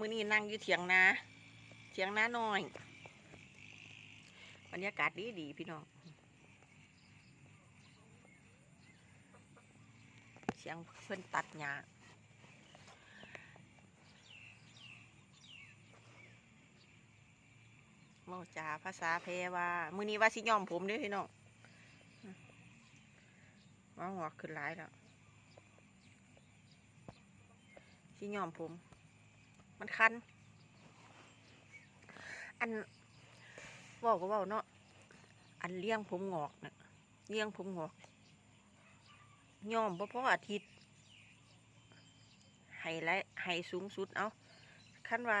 มือนี้นั่งอยู่เถียงนาเถียงนาน้อยบรรยากาศดีดีพี่น้องเสียงเพื่อนตัดหญ้าเมาจาภาษาเพว่ามือนี้ว่าสิยอมผมด้วยพี่น้องว่าหัวขึ้นหลายแล้วสิยอมผม มันคัน อันเว่าก็เว่าเนาะ อันเลี้ยงผมงอกนะเลี้ยงผมงอก ย่อมเพราะอาทิตย์ให้ไรให้สูงสุด เอาขั้นว่า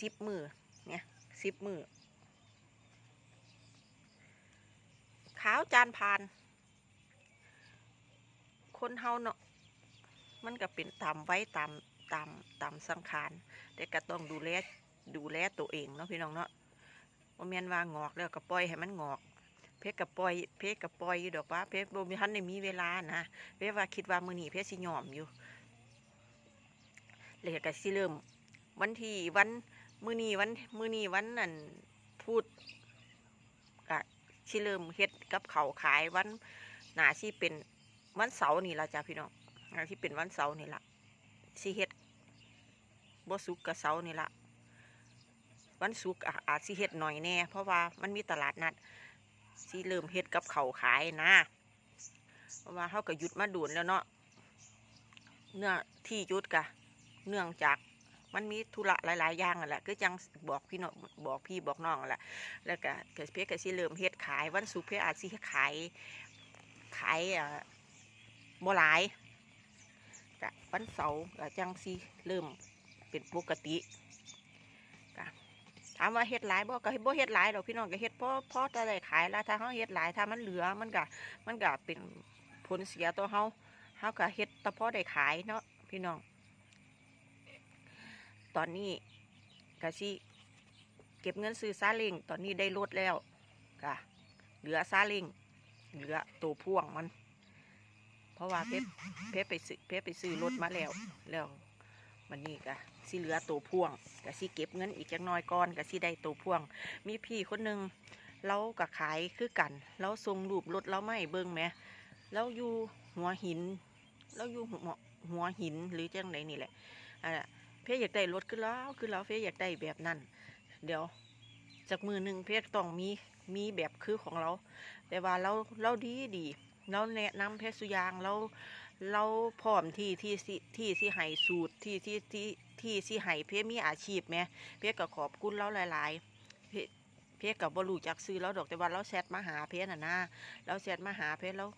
สิบมือเนี่ยสิบมือขาวจานพาน คนเฮาเนาะ มันก็เป็นตามไว้ตาม ตามตามสังขารแต่ก็ต้องดูแลดูแลตัวเองเนาะพี่น้องเนาะบ่แม่นว่างอกแล้วก็ปล่อยให้มันงอก เพชรกับปล่อยเพชรกับปล่อยอยู่ดอกว่าเพชรบ่มีทันได้มีเวลานะเพชรว่าคิดว่ามื้อนี้เพชรสิยอมอยู่เลยก็สิเริ่ม วันที่วันมื้อนีวันมื้อนีวันนั่นพูดก็สิเริ่มเฮ็ดกับเขาขายวันหน้าสิเป็นวันเสาร์นี่ละจ้ะพี่น้องหน้าสิเป็นวันเสาร์นี่ละ สิเฮ็ดบ่สุกกับเสานี่ละวันศุกออาจสิเฮ็ดหน่อยแน่ เพราะว่ามันมีตลาดนัดสิเริ่มเฮ็ดกับเขาขายนะ เพราะว่าเขาก็หยุดมาดูนแล้วเนาะเนื่อที่หยุดกะ เนื่องจากมันมีธุระหลาย ๆ อย่างนั่นแหละก็จังบอกพี่น้องบอกพี่บอกน้องนั่นแหละแล้วก็เกิดเพชรก็สิเริ่มเฮ็ดขายวันศุกเพชรอาจสิขายขายอ่าบ่หลาย กะวันเสาร์ก็จังสิเริ่มเป็นปกติก็ถามว่าเฮ็ดหลายบ่ก็บ่เฮ็ดหลายดอกพี่น้องก็เฮ็ดเพราะพราะได้ขายแล้วถ้าเฮาเฮ็ดหลายถ้ามันเหลือมันก็มันก็เป็นผลเสียต่อเฮาเฮาก็เฮ็ดแต่พอได้ขายเนาะพี่น้อง ตอนนี้ก็สิเก็บเงินซื้อซาเล้งตอนนี้ได้ลดแล้วก็เหลือซาเล้งเหลือตัวพ่วงมัน เพราะว่าเพชรเพชรไปซื้อเพชรไปซื้อรถมาแล้วแล้วมันนี่ก็สิเหลือตัวพ่วงก็สิเก็บเงินอีกจักน้อยก่อนก็สิได้ตัวพ่วง มีพี่คนหนึ่งเราก็ขายคือกันเราส่งรูปรถเราไม่เบิ่งแหมเราอยู่หัวหินเราอยู่หัวหัวหินหรือจังไหนนี่แหละอ่าเพชรอยากได้รถคือแล้วคือแล้วเพชรอยากได้แบบนั้น เดี๋ยวจากมือหนึ่งเพชรต้องมีมีแบบคือของเรา แต่ว่าเราเราดีดี เราแนะนำเพชรสุยางเราเราพร้อมที่ที่สิที่สิให้สูตรที่ที่ที่ที่สิให้เพียมีอาชีพไหมเพียก็ขอบคุณเราหลายๆเพียเพียกับบรูจักซื้อแล้วดอกแต่ว่าเราแชทมาหาเพียน่ะนะเราแชทมาหาเพียแล้ว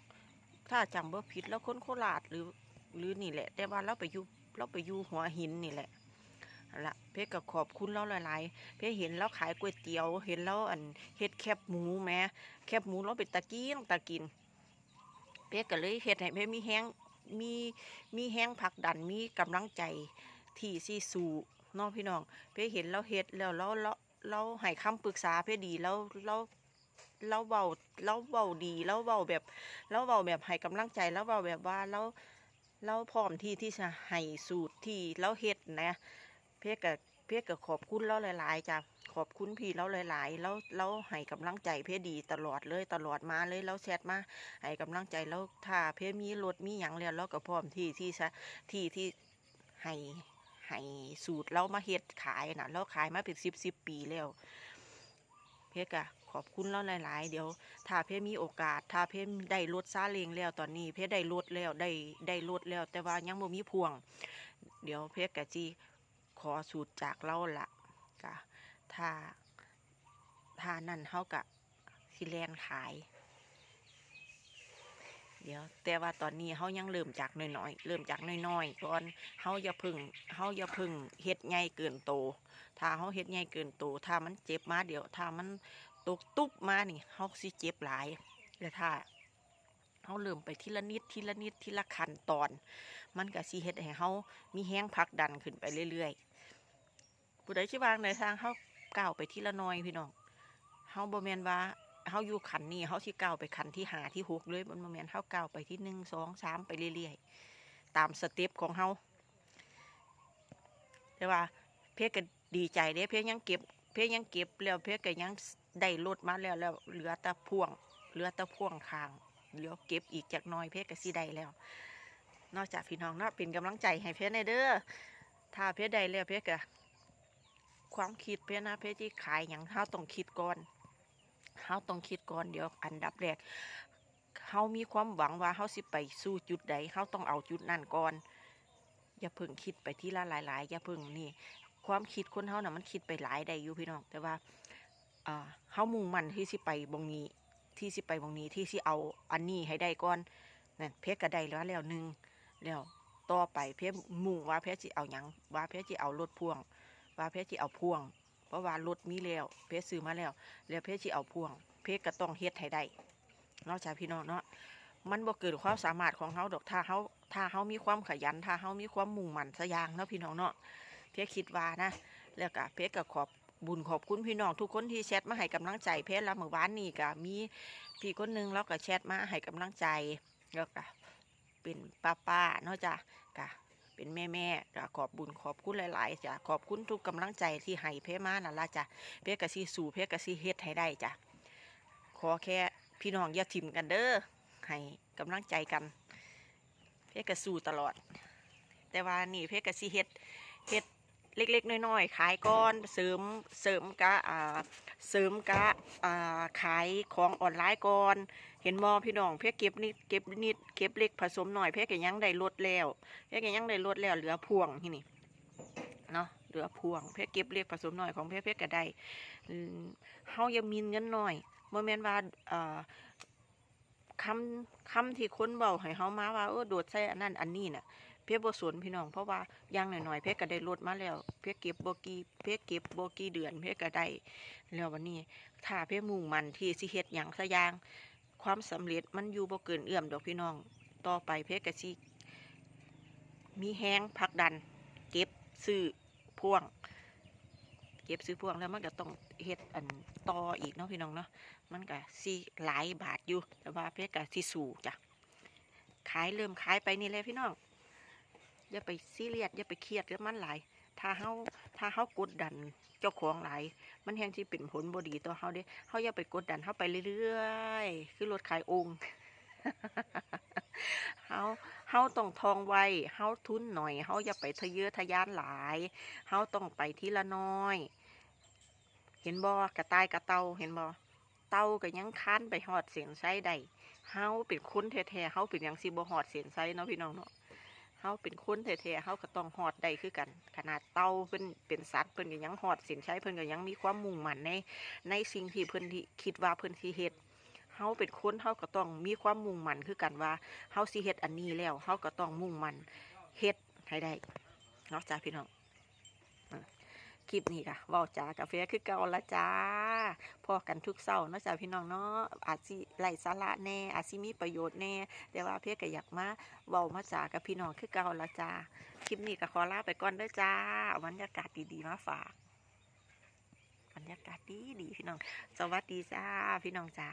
ถ้าจำบ่ผิดแล้วค้นโคราชหรือหรือนี่แหละ แต่ว่าเราไปอยู่เราไปอยู่หัวหินนี่แหละนั่นละเพียก็ขอบคุณเราหลายๆเพียเห็นเราขายก๋วยเตี๋ยว เห็นเราอันเฮ็ดแคบหมูแม่แคบหมูเราเป็นตะกี้ตะกิน เพียก็เลยเฮ็ดให้เพียมีแห้งมีมีแห้งผักดันมีกำลังใจที่สิสู่น้องพี่น้อง เพ่เห็นเราเฮ็ดแล้วเราเราเราให้คำปรึกษาเพ่ดีแล้วเราเราเบาเราเบาดีเราเบาแบบเราเบาแบบให้กำลังใจเราเบาแบบว่าเราเราพร้อมที่ที่จะให้สูตรที่เราเฮ็ดนะ เพ่กับ เพื่กับขอบคุณเราหลาย ๆ จ้ะ ขอบคุณพี่เราหลาย ๆ แล้วเราให้กำลังใจเพ่ดีตลอดเลยตลอดมาเลยเราแชทมาให้กำลังใจแล้วถ้าเพมีรถมีหยังแล้วเราก็พร้อมที่ที่จะที่ที่ให้ให้สูตรเรามาเฮ็ดขายนะเราขายมาเป็นสิบสิบปีแล้ว เพกะขอบคุณเราหลาย ๆ เดี๋ยว ถ้าเพมีโอกาส ถ้าเพได้รถซาเลงแล้วตอนนี้เพได้รถแล้วได้ได้รถแล้ว แต่ว่ายังบ่มีพวง เดี๋ยวเพกะจี อสูตรจากเราละกะถ้าถ้านั่นเฮากะสิแลนขาย เดี๋ยว แต่ว่าตอนนี้เฮายังเริ่มจากน้อยๆเริ่มจากน้อยๆก่อนเฮาอย่าพึ่งเฮาอย่าพึ่งเฮ็ดใหญ่เกินโต ถ้าเฮาเฮ็ดใหญ่เกินโต ถ้ามันเจ็บมาเดี๋ยว ถ้ามันตกตุ๊บมานี่เฮาสิเจ็บหลายแต่ถ้าเฮาเริ่มไปทีละนิดทีละนิดทีละขั้นตอน มันก็สิเฮ็ดให้เฮามีแฮงผลักดันขึ้นไปเรื่อยๆ ผู้ใดสิวางในทางเฮาก้าวไปที่ละน้อยพี่น้องเฮาบ่แมนว่าเฮาอยู่ขันนี้เฮาสิก้าวไปขันที่หาที่หกเลยมันบ่แมนเฮาก้าวไปที่หนึ่งสองสามไปเรื่อยๆตามสเต็ปของเฮาแต่ว่าเพชรก็ดีใจเด้เพชรยังเก็บ เพชรยังเก็บแล้วเพชรก็ยังได้รถมาแล้วแล้วเหลือแต่พ่วง เหลือแต่พ่วงคางเหลือเก็บอีกจากน้อยเพชรก็สิได้แล้ว นอกจากพี่น้องเนาะเป็นกำลังใจให้เพชรในเด้อถ้าเพชรได้แล้วเพชรก็ ความคิดเพชรนะเพชรที่ขายอย่างเฮาต้องคิดก่อนเฮาต้องคิดก่อนเดี๋ยวอันดับแรกเฮามีความหวังว่าเฮาสิไปสู่จุดใดเฮาต้องเอาจุดนั้นก่อน อย่าเพิ่งคิดไปที่ละหลาย ๆ อย่าเพิ่งนี่ ความคิดคนเฮาน่ะมันคิดไปหลายได้อยู่พี่น้อง แต่ว่าเฮามุ่งมั่นที่สิไปบงนี้ ที่สิไปบงนี้ที่สิเอาอันนี้ให้ได้ก่อนนั่นเพชรก็ไดแล้วแล้วหนึ่งแล้วต่อไปเพชรมุ่งว่าเพชรสิเอาหยังว่าเพชรสิเอารถพ่วง ว่าเพชรสิเอาพ่วง เพราะว่ารถมีแล้ว เพชรซื้อมาแล้ว แล้วเพชรสิเอาพ่วง เพชรก็ต้องเฮ็ดให้ได้นอกจากพี่น้องเนาะมันบ่เกินความสามารถของเฮาดอกถ้าเฮาถ้าเฮามีความขยันถ้าเฮามีความมุ่งมั่นสยางเนาะพี่น้องเนาะเพชรคิดว่านะแล้วก็เพชรก็ขอบบุญขอบคุณพี่น้องทุกคนที่แชทมาให้กำลังใจเพชรแล้วเมื่อวานนี้ก็มีพี่คนหนึงแล้วก็แชทมาให้กำลังใจแล้วก็เป็นป้าป้าๆเนาะจ้ะก็ เป็นแม่แม่ก็ขอบบุญขอบคุณหลาย ๆจ้ะขอบคุณทุกกำลังใจที่ให้เพ่มานั่นละจ้ะเพ่กะซีสู่เพ่กะซีเฮ็ดให้ได้จ้ะขอแค่พี่น้องอย่าถิ่มกันเด้อให้กำลังใจกัน เพ่กะสู่ตลอด แต่ว่านี่เพ่กะซีเฮ็ดเฮ็ด เล็กๆน้อยๆขายก้อนเสริมเสริมกะอ่าเสริมกะอ่าขายของออนไลน์ก่อน เห็นมอพี่น้องเพียเก็บนิดเก็บนิดเก็บเล็กผสมหน่อยเพียก็ยังได้ลดแล้วเพียก็ยังได้ลดแล้วเหลือพวงที่นี่เนาะเหลือพวงเพียเก็บเล็กผสมหน่อยของเพียเพียก็ได้เฮายังมีเงินหน้อยบ่แม่นว่าอ่าคำคำที่คนเบาให้เฮามาว่าเออโดดใส่อันนั้นอันนี้น่ะ เพียบ่สนพี่น้องเพราะว่าย่างหน่อยๆเพียก็ได้รถมาแล้ว เพียเก็บบกีเพียเก็บบกีเดือนเพียก็ได้แล้ววันนี้ถ้าเพียมุ่งมันที่สิเฮ็ดหยังสยาง ความสำเร็จมันอยู่บ่เกินเอื้อมดอกพี่น้อง ต่อไปเพียก็สิมีแฮงผักดัน เก็บซื้อพ่วง เก็บซื้อพ่วงแล้วมันก็ต้องเฮ็ดอันต่ออีกเนาะพี่น้องเนาะมันก็สิหลายบาทอยู่แต่ว่าเพียก็สิสู้จ้ะขายเริ่มขายไปนี่แหละพี่น้อง อย่าไปซีเรียสอย่าไปเครียดกับมันหลาย ถ้าเฮาถ้าเฮากดดันเจ้าของหลาย มันแฮงที่เป็นผลบ่ดีต่อเฮาเด้เฮาอย่าไปกดดันเฮาไปเรื่อยๆคือรถขายองค์เฮาเฮาต้องทองไวเฮาทุนหน่อยเฮาอย่าไปทะเยอทะยานหลายเฮาต้องไปทีละน้อย เห็นบ่กระต่ายกระเต่าเห็นบ่เต่าก็ยังค้านไปหอดเสียงไส้ได้เฮาเป็นคนแท้ๆเฮาเป็นยังสิบ่หอดเสียงไส้เนาะพี่น้องเนาะ เขาเป็นคนแท้ๆเขาก็ต้องหอดได้คือกัน ขนาดเต่าเพิ่นเป็นสัตว์เพิ่นก็ยังหอดสินใช้เพิ่นก็ยังมีความมุ่งมั่นในในสิ่งที่เพิ่นที่คิดว่าเพิ่นที่เฮ็ดเฮาเป็นคนเฮาก็ต้องมีความมุ่งมั่นคือกันว่าเฮาสิเฮ็ดอันนี้แล้วเฮาก็ต้องมุ่งมั่นเฮ็ดให้ได้เนาะจ้าพี่น้อง คลิปนี้ค่ะเว้าจ้ากาแฟคือเก่าละจ้าพอกันทุกเช้าเนาะจ้าพี่น้องเนาะอาจสิไร้สาระแน่อาจสิมีประโยชน์แน่แต่ว่าเพียก็อยากมาเว้ามาจ้ากับพี่น้องคือเก่าละจ้าคลิปนี้ก็ขอลาไปก่อนเด้อจ้าบรรยากาศดีๆมาฝากบรรยากาศดีดีๆพี่น้อง สวัสดีจ้าพี่น้องจ้า